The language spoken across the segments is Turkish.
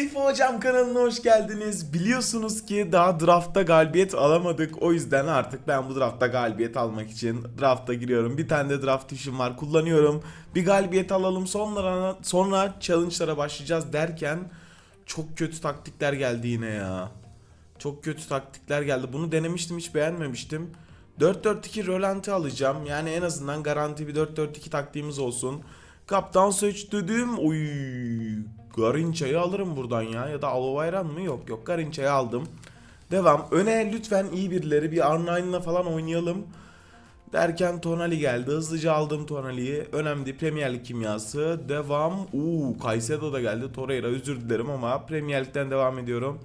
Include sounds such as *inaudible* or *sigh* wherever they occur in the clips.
Seyfi Hocam kanalına hoş geldiniz. Biliyorsunuz ki daha draftta galibiyet alamadık. O yüzden artık ben bu draftta galibiyet almak için drafta giriyorum. Bir tane de draft işim var kullanıyorum. Bir galibiyet alalım sonra, sonra challenge'lara başlayacağız derken çok kötü taktikler geldi yine ya. Çok kötü taktikler geldi. Bunu denemiştim hiç beğenmemiştim. 4-4-2 rölanti alacağım. Yani en azından garanti bir 4-4-2 taktiğimiz olsun. Kaptan seçtim. Oy. Garinça'yı alırım buradan ya. Ya da Alovayran mı? Yok yok Garinça'yı aldım. Devam. Öne lütfen iyi birileri. Bir R9'la falan oynayalım. Derken Tonali geldi. Hızlıca aldım Tonali'yi. Önemli Premier Lig kimyası. Devam. Uuu Kaysedo da geldi. Torreira özür dilerim ama Premier Lig'den devam ediyorum.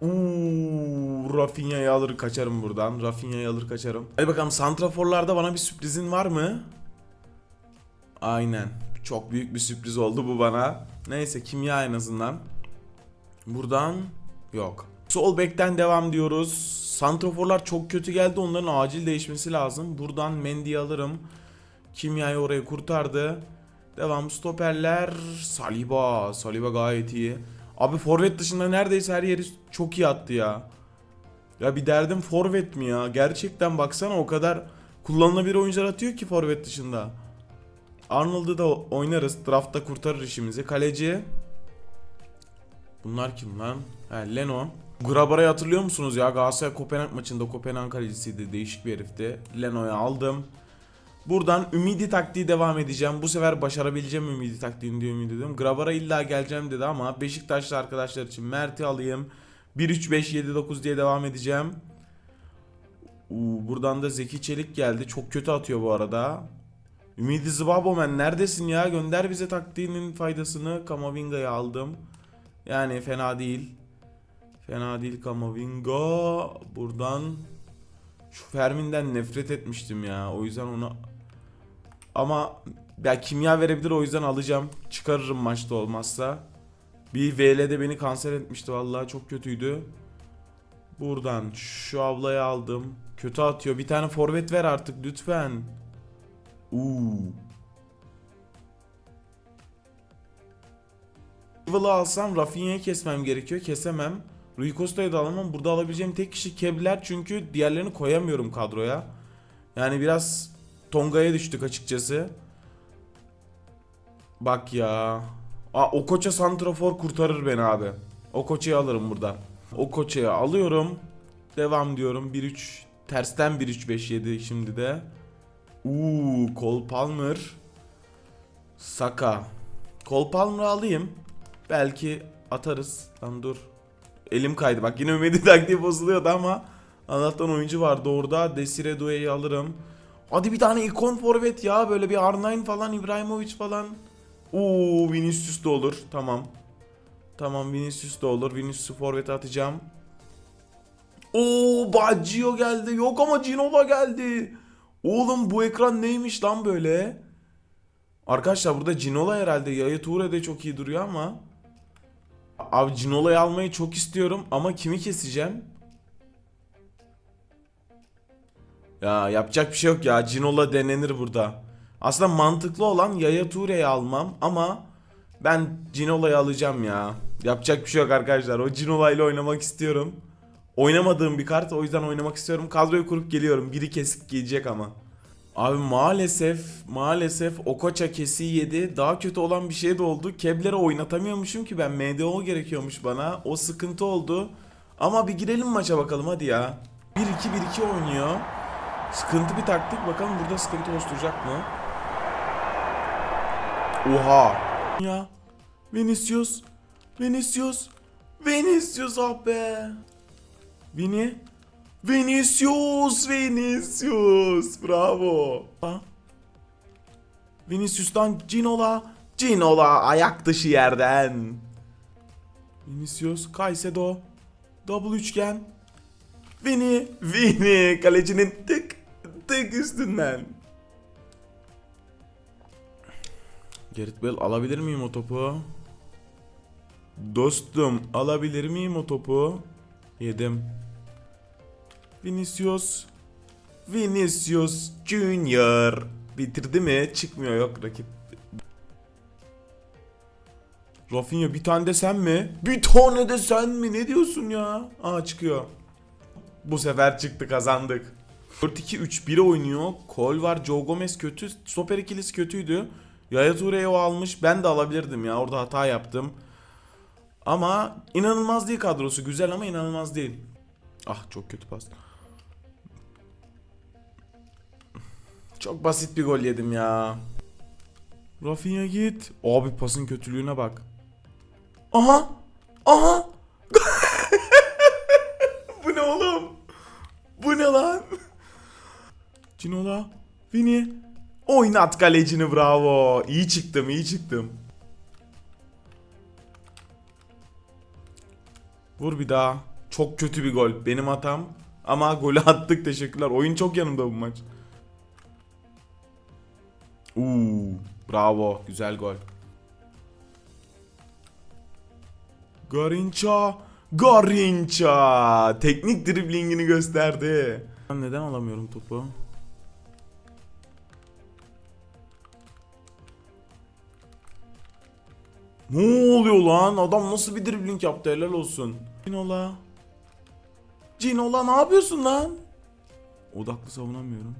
Uuu Rafinha'yı alır kaçarım buradan. Rafinha'yı alır kaçarım. Hadi bakalım santraforlarda bana bir sürprizin var mı? Aynen. Çok büyük bir sürpriz oldu bu bana. Neyse kimya en azından. Buradan yok. Sol bekten devam diyoruz. Santraforlar çok kötü geldi. Onların acil değişmesi lazım. Buradan Mendy'yi alırım. Kimyayı oraya kurtardı. Devam stoperler. Saliba. Saliba gayet iyi. Abi forvet dışında neredeyse her yeri çok iyi attı ya. Ya bir derdim forvet mi ya? Gerçekten baksana o kadar kullanılabilir oyuncular atıyor ki forvet dışında. Arnold'u da oynarız. Draftta kurtarır işimizi. Kaleci. Bunlar kim lan? He Leno. Grabara'yı hatırlıyor musunuz ya? Galatasaray Kopenhag maçında Kopenhag kalecisiydi. Değişik bir herifti. Leno'yu aldım. Buradan ümidi taktiği devam edeceğim. Bu sefer başarabileceğim ümidi taktiğini diye ümit ediyorum. Grabara illa geleceğim dedi ama Beşiktaşlı arkadaşlar için Mert'i alayım. 1-3-5-7-9 diye devam edeceğim. Buradan da Zeki Çelik geldi. Çok kötü atıyor bu arada. Ümidi Zvabomen neredesin ya? Gönder bize taktiğinin faydasını. Kamavinga'yı aldım. Yani fena değil. Fena değil Kamavinga. Buradan şu Fermin'den nefret etmiştim ya. O yüzden onu ama ya kimya verebilir o yüzden alacağım. Çıkarırım maçta olmazsa. Bir VL'de beni kanser etmişti vallahi çok kötüydü. Buradan şu ablayı aldım. Kötü atıyor. Bir tane forvet ver artık lütfen. Uuu. Rival'ı alsam Rafinha'yı kesmem gerekiyor. Kesemem. Rui Costa'yı da alamam. Burada alabileceğim tek kişi Kebler çünkü diğerlerini koyamıyorum kadroya. Yani biraz Tonga'ya düştük açıkçası. Bak ya. Aa, o koça santrafor kurtarır beni abi. O koçayı alırım burada. O koçayı alıyorum. Devam diyorum. 1-3 tersten 1-3-5-7 şimdi de. Uuu Cole Palmer. Saka. Cole Palmer'ı alayım. Belki atarız. Lan dur. Elim kaydı. Bak yine Ümidi taktiği bozuluyordu ama Allah'tan oyuncu vardı orada. Desire Doué'yi alırım. Hadi bir tane ikon forvet ya. Böyle bir R9 falan İbrahimovic falan. Uuu Vinicius da olur. Tamam. Tamam Vinicius da olur. Vinicius'u forvete atacağım. Oo Baggio geldi. Yok ama Ginola geldi. Oğlum bu ekran neymiş lan böyle? Arkadaşlar burada Ginola herhalde. Yaya Toure de çok iyi duruyor ama. Abi Ginola'yı almayı çok istiyorum ama kimi keseceğim? Ya yapacak bir şey yok ya. Ginola denenir burada. Aslında mantıklı olan Yaya Toure'yi almam ama ben Ginola'yı alacağım ya. Yapacak bir şey yok arkadaşlar. O Ginola ile oynamak istiyorum. Oynamadığım bir kart o yüzden oynamak istiyorum. Kadroyu kurup geliyorum. Biri kesik giyecek ama. Abi maalesef maalesef Okocha kesi yedi. Daha kötü olan bir şey de oldu. Kebler'i oynatamıyormuşum ki ben MDO gerekiyormuş bana. O sıkıntı oldu. Ama bir girelim maça bakalım hadi ya. 1-2-1-2 oynuyor. Sıkıntı bir taktik. Bakalım burada sıkıntı oluşturacak mı? Oha. Ya. Vinicius. Vinicius. Vinicius ah. Vini. Vinicius, Vinicius. Bravo. Vinicius'tan Ginola. Ginola ayak dışı yerden. Vinicius, Caicedo. Double üçgen. Vini, Vini. Kalecinin tık tık üstünden. Gerrit Bale alabilir miyim o topu? Dostum alabilir miyim o topu? Yedim. Vinicius. Vinicius Junior. Bitirdi mi? Çıkmıyor yok rakip. Rafinha bir tane de sen mi? Bir tane de sen mi? Ne diyorsun ya? Aa çıkıyor. Bu sefer çıktı kazandık. 4-2-3-1'e oynuyor. Kol var. Joe Gomez kötü. Stoper ikilisi kötüydü. Yaya Toure'yi almış. Ben de alabilirdim ya. Orada hata yaptım. Ama inanılmaz değil kadrosu. Güzel ama inanılmaz değil. Ah çok kötü pas. Çok basit bir gol yedim ya. Rafinha git. Abi pasın kötülüğüne bak. Aha! Aha! *laughs* Bu ne oğlum? Bu ne lan? Cinola, Vini. Oynat kalecini bravo. İyi çıktım, iyi çıktım. Vur bir daha. Çok kötü bir gol. Benim hatam. Ama golü attık teşekkürler. Oyun çok yanımda bu maç. Uuu bravo güzel gol. Garinça Garinça teknik driblingini gösterdi. Ben neden alamıyorum topu? Ne oluyor lan? Adam nasıl bir dribbling yaptı helal olsun. Cinola. Cinola ne yapıyorsun lan? Odaklı savunamıyorum.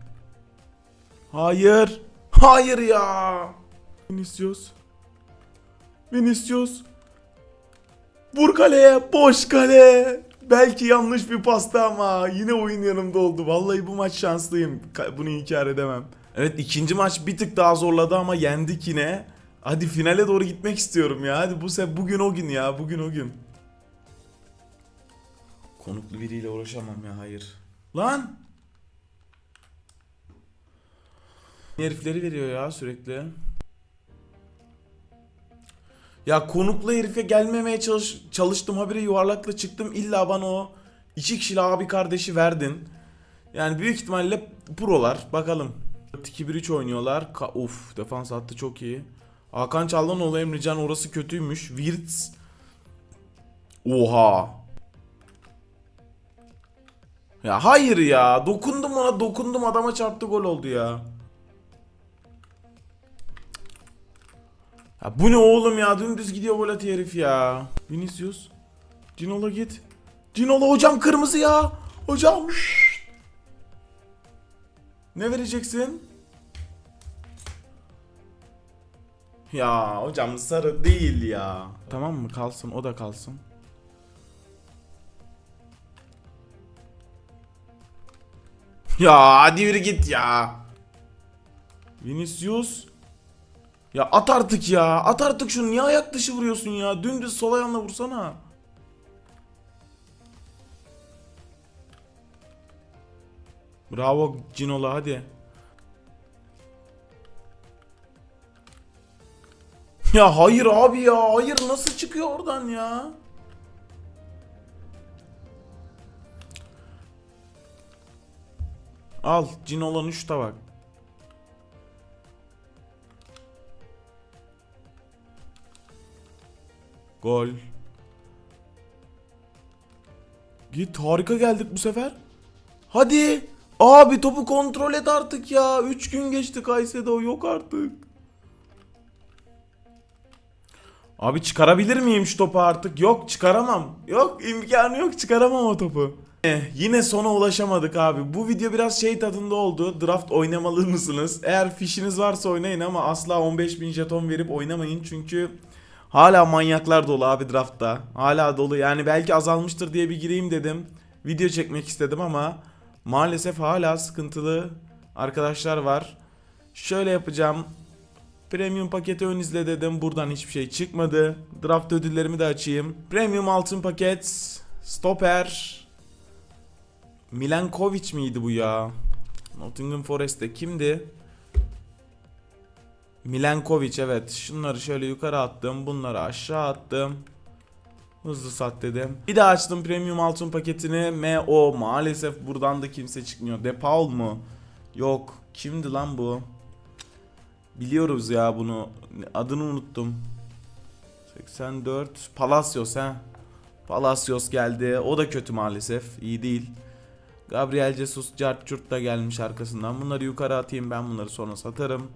Hayır. Hayır ya. Vinicius. Vinicius. Vur kaleye. Boş kale. Belki yanlış bir pasta ama yine oyun yanımda oldu. Vallahi bu maç şanslıyım. Bunu inkar edemem. Evet ikinci maç bir tık daha zorladı ama yendik yine. Hadi finale doğru gitmek istiyorum ya. Hadi bu se bugün o gün ya. Bugün o gün. Konuklu biriyle uğraşamam ya hayır. Lan! Herifleri veriyor ya sürekli. Ya konuklu herife gelmemeye çalış çalıştım habire yuvarlakla çıktım illa bana o iki kişili abi kardeşi verdin. Yani büyük ihtimalle prolar bakalım. 4-2-1-3 oynuyorlar. Ka- Uf defans hattı çok iyi. Hakan Çallanoğlu Emrecan orası kötüymüş. Wirtz. Oha. Ya hayır ya. Dokundum ona dokundum adama çarptı gol oldu ya. Ya bu ne oğlum ya dümdüz gidiyor gol atıyor herif ya. Vinicius. Cinola git. Cinola hocam kırmızı ya. Hocam. Ne vereceksin? Ya hocam sarı değil ya. Tamam mı kalsın o da kalsın. Ya hadi yürü git ya. Vinicius. Ya at artık ya. At artık şunu. Niye ayak dışı vuruyorsun ya? Dümdüz sol ayağınla vursana. Bravo Cinola hadi. Ya hayır abi ya. Hayır nasıl çıkıyor oradan ya? Al Cinola'nın şuta bak. Gol. Git harika geldik bu sefer. Hadi. Abi topu kontrol et artık ya. 3 gün geçti Kayseri'de o yok artık. Abi çıkarabilir miyim şu topu artık? Yok çıkaramam. Yok imkanı yok çıkaramam o topu. Yine sona ulaşamadık abi. Bu video biraz şey tadında oldu. Draft oynamalı *laughs* mısınız? Eğer fişiniz varsa oynayın ama asla 15.000 jeton verip oynamayın. Çünkü hala manyaklar dolu abi draftta. Hala dolu. Yani belki azalmıştır diye bir gireyim dedim. Video çekmek istedim ama maalesef hala sıkıntılı arkadaşlar var. Şöyle yapacağım. Premium paketi ön izle dedim. Buradan hiçbir şey çıkmadı. Draft ödüllerimi de açayım. Premium altın paket. Stoper. Milankovic miydi bu ya? Nottingham Forest'te kimdi? Milankovic evet. Şunları şöyle yukarı attım. Bunları aşağı attım. Hızlı sat dedim. Bir daha açtım premium altın paketini. MO maalesef buradan da kimse çıkmıyor. De Paul mu? Yok. Kimdi lan bu? Biliyoruz ya bunu. Adını unuttum. 84 Palacios ha. Palacios geldi. O da kötü maalesef. İyi değil. Gabriel Jesus Cartçurt da gelmiş arkasından. Bunları yukarı atayım ben bunları sonra satarım.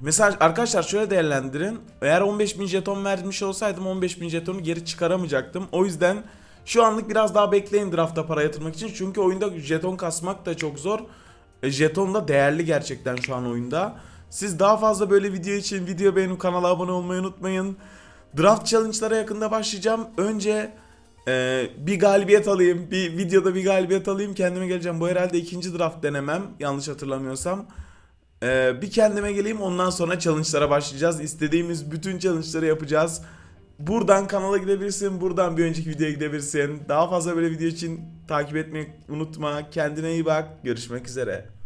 Mesela arkadaşlar şöyle değerlendirin. Eğer 15.000 jeton vermiş olsaydım 15.000 jetonu geri çıkaramayacaktım. O yüzden şu anlık biraz daha bekleyin drafta para yatırmak için. Çünkü oyunda jeton kasmak da çok zor. E, jeton da değerli gerçekten şu an oyunda. Siz daha fazla böyle video için video beğenip kanala abone olmayı unutmayın. Draft challenge'lara yakında başlayacağım. Önce e, bir galibiyet alayım. Bir videoda bir galibiyet alayım. Kendime geleceğim. Bu herhalde ikinci draft denemem. Yanlış hatırlamıyorsam. Ee, bir kendime geleyim ondan sonra challenge'lara başlayacağız. İstediğimiz bütün challenge'ları yapacağız. Buradan kanala gidebilirsin. Buradan bir önceki videoya gidebilirsin. Daha fazla böyle video için takip etmeyi unutma. Kendine iyi bak. Görüşmek üzere.